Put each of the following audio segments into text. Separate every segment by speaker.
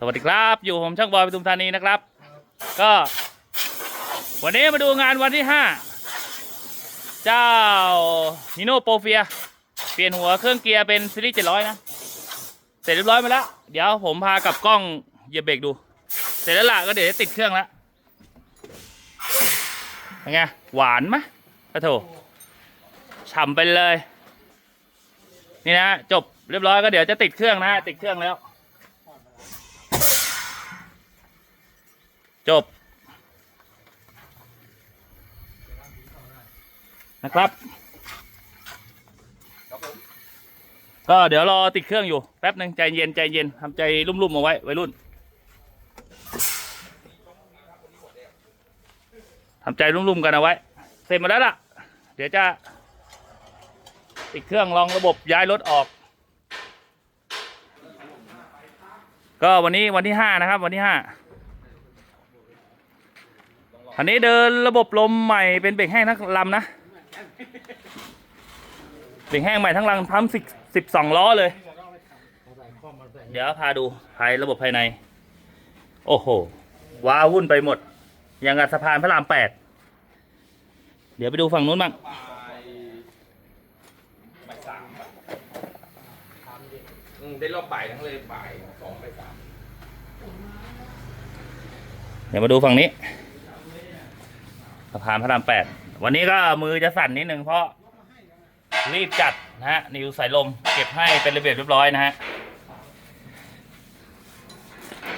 Speaker 1: สวัสดีครับอยู่ผมช่างบอยปทุมธานีนะครับ ก็ วันนี้มาดูงานวันที่ห้าเจ้านิโนโปรเฟียเปลี่ยนหัวเครื่องเกียร์เป็นซีรีส์เจ็ดร้อยนะ เสร็จเรียบร้อยมาแล้ว เดี๋ยวผมพากับกล้องเหยียบเบรกดู เสร็จแล้วล่ะก็เดี๋ยวจะติดเครื่องแล้วเป็นไงหวานไหมปะโถฉ่ำไปเลย นี่นะจบเรียบร้อยก็เดี๋ยวจะติดเครื่องนะติดเครื่องแล้ว จบ นะครับ ก็เดี๋ยวรอติดเครื่องอยู่แป๊บหนึ่งใจเย็นใจเย็นทำใจรุ่มๆเอาไว้วัยรุ่นทำใจรุ่มๆกันเอาไว้ เสร็จมาแล้วล่ะ เดี๋ยวจะติดเครื่องลองระบบย้ายรถออก ก็วันนี้วันที่ห้านะครับ วันที่ห้า อันนี้เดินระบบลมใหม่เป็นเบรกแห้งทั้งลำนะ เบรกแห้งใหม่ทั้งลำทั้งสิบสิบสองล้อเลย เดี๋ยวพาดูภายระบบภายใน โอ้โห ว้าวุ่นไปหมด อย่างกับสะพานพระรามแปด เดี๋ยวไปดูฝั่งนู้นบ้าง
Speaker 2: ได้รอบบ่ายทั้งเลยบ่ายสองไปสาม
Speaker 1: เดี๋ยวมาดูฝั่งนี้ สะพานพระรามแปดวันนี้ก็มือจะสั่นนิดนึงเพราะรีบจัดนะฮะนิวสายลม เก็บให้เป็นระเบียบเรียบร้อยนะฮะ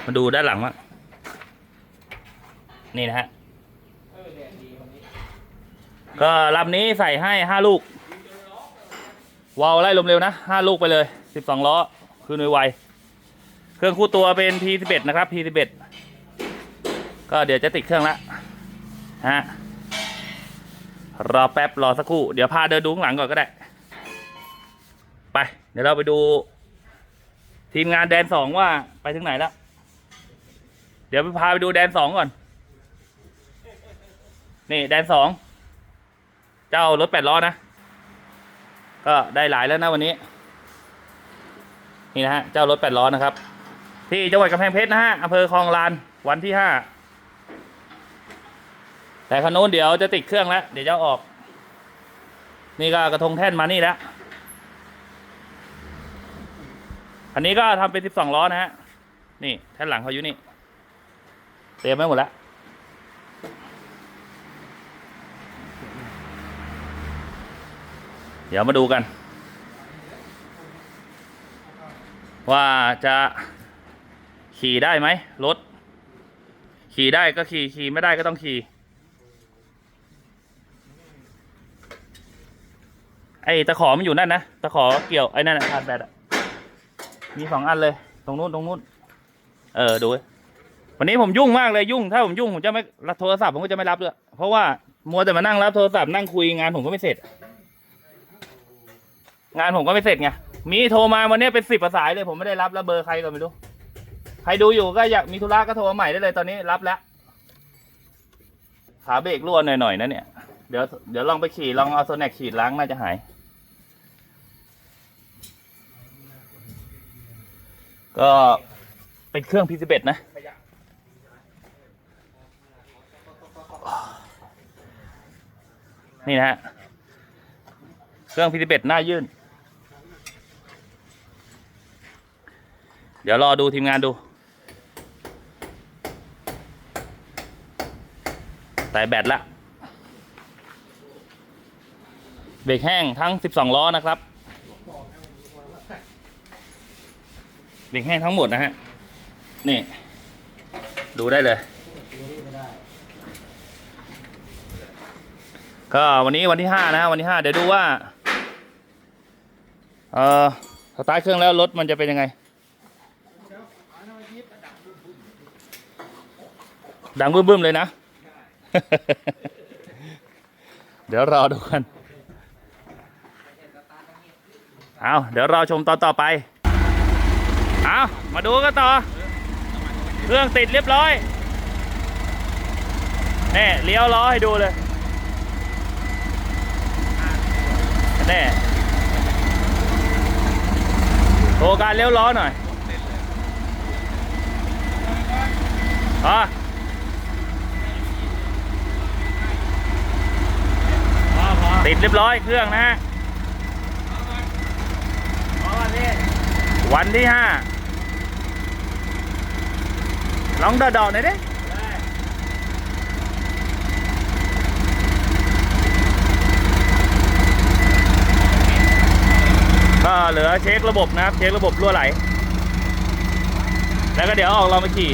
Speaker 1: มาดูด้านหลังว่านี่นะฮะก็ลำนี้ใส่ให้ห้าลูก วาล์วไล่ลมเร็วนะห้าลูกไปเลยสิบสองล้อ คือหน่วยไว เครื่องคู่ตัวเป็น P11 นะครับ P11 ก็เดี๋ยวจะติดเครื่องละ ฮะรอแป๊บรอสักครู่เดี๋ยวพาเดินดูข้างหลังก่อนก็ได้ ไป เดี๋ยวเราไปดู ทีมงานแดนสองว่าไปถึงไหนแล้ว เดี๋ยวไปพาไปดูแดนสองก่อน นี่แดนสองเจ้ารถแปดล้อนะ ก็ได้หลายแล้วนะวันนี้ นี่นะฮะเจ้ารถแปดล้อนะครับ ที่จังหวัดกำแพงเพชรนะฮะอำเภอคลองลานวันที่ห้า แต่คันนู้นเดี๋ยวจะติดเครื่องแล้วเดี๋ยวจะอออกนี่ก็กระทงแท่นมานี่แล้วอันนี้ก็ทำเป็นสิบสองล้อนะฮะ นี่แท่นหลังเขาอยู่นี่ เตรียมไว้หมดแล้วเดี๋ยวมาดูกัน ว่าจะขี่ได้ไหมรถ ขี่ได้ก็ขี่ขี่ไม่ได้ก็ต้องขี่ ไอ้ตะขอมันอยู่นั่นนะตะขอเกี่ยวไอ้นั่นอะพาดแบตอะมีสองอันเลย ตรงนู้นตรงนู้นเออดูเว้ยวันนี้ผมยุ่งมากเลยยุ่งถ้าผมยุ่งผมจะไม่รับโทรศัพท์ผมก็จะไม่รับด้วยเพราะว่ามัวแต่มานั่งรับโทรศัพท์นั่งคุยงานผมก็ไม่เสร็จ งานผมก็ไม่เสร็จไงมีโทรมาวันนี้เป็นสิบสายเลย ผมไม่ได้รับแล้วเบอร์ใครก็ไม่รู้ใครดูอยู่ก็อยากมีธุระก็โทรมาใหม่ได้เลยตอนนี้รับแล้วขาเบรกรั่วหน่อยๆนะเนี่ย เดี๋ยวเดี๋ยวลองไปขี่ลองเอาโซแนกขีดล้างน่าจะหาย ก็เป็นเครื่อง P11 นะ นี่นะฮะ เครื่อง P11 หน้ายื่น เดี๋ยวรอดูทีมงานดูแต่แบตละ เบรกแห้งทั้ง 12 ล้อนะครับ เบรกแห้งทั้งหมดนะฮะ นี่ ดูได้เลย ก็วันนี้วันที่ห้านะวันที่ห้าเดี๋ยวดูว่า เอ่อสตาร์ทเครื่องแล้วรถมันจะเป็นยังไง ดังบึ้มๆเลยนะ เดี๋ยวรอดูกัน เอาเดี๋ยวรอชมตอนต่อไป เอามาดูกันต่อ เครื่องติดเรียบร้อยนี่เลี้ยวล้อให้ดูเลยแน่โชว์การเลี้ยวล้อหน่อยอ๋อ
Speaker 3: พอ
Speaker 1: ติดเรียบร้อยเครื่องนะฮะ
Speaker 3: พอพี่
Speaker 1: วันที่ห้าลองเดาๆหน่อยดิก็เหลือเช็คระบบนะครับ เช็คระบบรั่วไหล แล้วก็เดี๋ยวออกเรามาขี่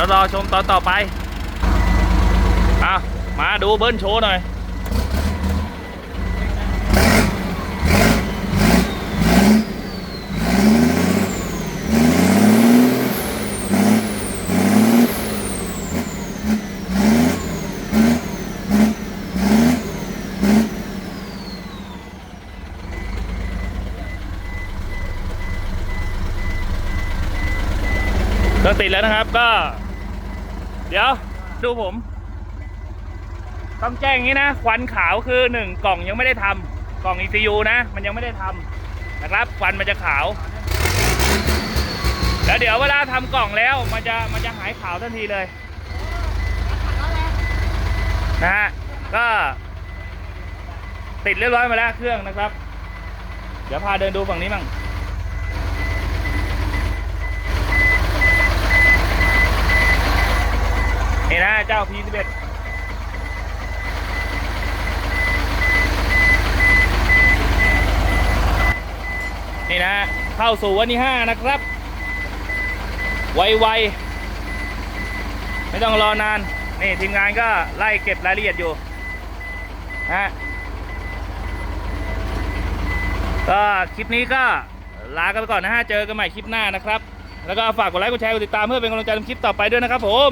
Speaker 1: ดี๋ยวรอชมตอนต่อไปเอามาดูเบิ้ลโชว์หน่อยเครื่องติดแล้วนะครับก็ เดี๋ยว ดูผม ต้องแจ้งงนี้นะ ควันขาวคือหนึ่งกล่องยังไม่ได้ทำกล่อง ECU นะ มันยังไม่ได้ทำนะครับ ควันมันจะขาว แล้วเดี๋ยวเวลาทำกล่องแล้ว มันจะมันจะหายขาวทันทีเลยนะฮะก็ติดเรียบร้อยมาแล้วเครื่องนะครับ เดี๋ยวพาเดินดูฝั่งนี้มั่ง นี่นะเจ้า P11 นี่นะ เข้าสู่วันที่ 5 นะครับ ไวๆ ไม่ต้องรอนาน นี่ทีมงานก็ไล่เก็บรายละเอียดอยู่นะฮะก็คลิปนี้ก็ลากันไปก่อนนะฮะ เจอกันใหม่คลิปหน้านะครับ แล้วก็ฝากกดไลค์ กดแชร์ กดติดตามเพื่อเป็นกำลังใจในคลิปต่อไปด้วยนะครับผม